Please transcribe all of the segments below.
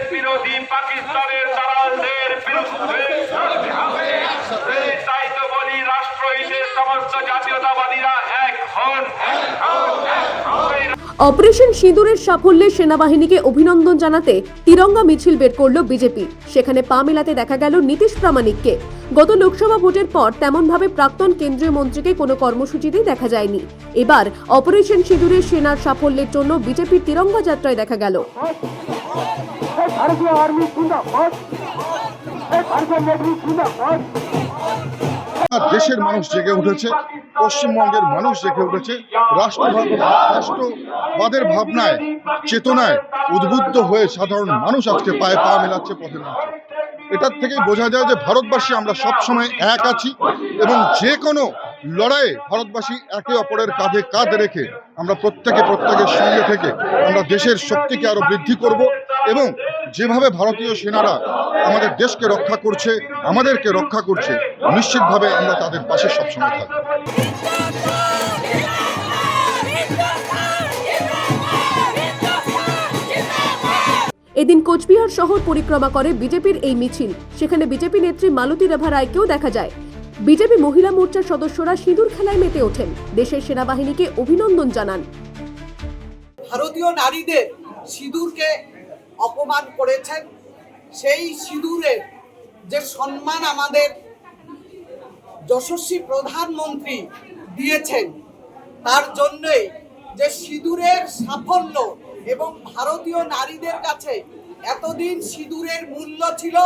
দেশ বিরোধী পাকিস্তানের দালালদের বিরুদ্ধে। তাই তো বলি রাষ্ট্রহিতের সমস্ত জাতীয়তাবাদীরা এক হন এই অপারেশন সিঁদুরের সাফল্যে সেনাবাহিনীকে অভিনন্দন জানাতে তিরঙ্গা মিছিল বের করল বিজেপি। সেখানে পা মেলাতে দেখা গেল নীতিশ প্রামাণিককে। গত লোকসভা ভোটের পর তেমনভাবে প্রাক্তন কেন্দ্রীয় মন্ত্রীকে কোনো কর্মসূচিতেই দেখা যায়নি। এবার অপারেশন সিঁদুরের সেনার সাফল্যের জন্য বিজেপির তিরঙ্গা যাত্রায় দেখা গেল। দেশের মানুষ জেগে উঠেছে। পশ্চিমবঙ্গের মানুষ জেগে উঠেছে রাষ্ট্রবাদের ভাবনায়, চেতনায় উদ্বুদ্ধ হয়ে সাধারণ মানুষ আজকে পায়ে পা মেলাচ্ছে পথে নামছে এটার থেকেই বোঝা যায় যে ভারতবাসী আমরা সবসময় এক আছি এবং যে কোনো লড়াইয়ে ভারতবাসী একে অপরের কাঁধে কাঁধ রেখে আমরা প্রত্যেকে প্রত্যেকের সঙ্গে থেকে আমরা দেশের শক্তিকে আরও বৃদ্ধি করব। এবং যেভাবে ভারতীয় সেনারা আমাদের দেশকে রক্ষা করছে আমাদেরকে রক্ষা করছে নিশ্চিতভাবে আমরা তাদের পাশে সবসময় থাকব। এদিন কোচবিহার শহর পরিক্রমা করে বিজেপির এই মিছিল। সেখানে বিজেপি নেত্রী মালতী রেভা রায়কেও দেখা যায়। বিজেপি মহিলা মোর্চার সদস্যরা সিঁদুর খেলায় মেতে ওঠেন। দেশের সেনাবাহিনীকে অভিনন্দন জানান। ভারতীয় নারীদের সিঁদুরকে অপমান করেছেন, সেই সিঁদুরের যে সম্মান আমাদের যশস্বী প্রধানমন্ত্রী দিয়েছেন, তার জন্যই যে সিঁদুরের সাফল্য এবং ভারতীয় নারীদের কাছে এতদিন সিঁদুরের মূল্য ছিল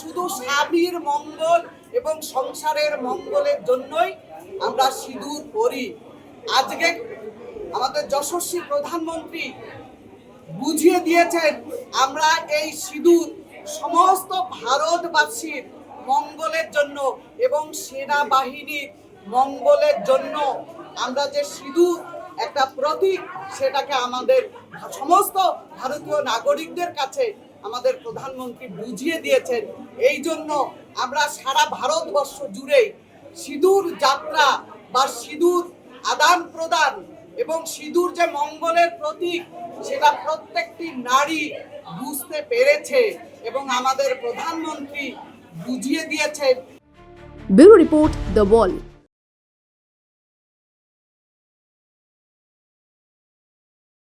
শুধু স্বামীর মঙ্গল এবং সংসারের মঙ্গলের জন্যই আমরা সিঁদুর পরি। আজকে আমাদের যশস্বী প্রধানমন্ত্রী বুঝিয়ে দিয়েছেন, আমরা এই সিঁদুর সমস্ত ভারতবাসীর মঙ্গলের জন্য এবং সেনাবাহিনীর মঙ্গলের জন্য, আমরা যে সিঁদুর, একটা প্রতীক, সেটাকে আমাদের সমস্ত ভারতীয় নাগরিকদের কাছে আমাদের প্রধানমন্ত্রী বুঝিয়ে দিয়েছেন। এই জন্য আমরা সারা ভারতবর্ষ জুড়ে সিঁদুর যাত্রা বা সিঁদুর আদান প্রদান এবং সিঁদুর যে মঙ্গলের প্রতীক সেটা প্রত্যেকটি নারী বুঝতে পেরেছে এবং আমাদের প্রধানমন্ত্রী বুঝিয়ে দিয়েছে। Bureau report the wall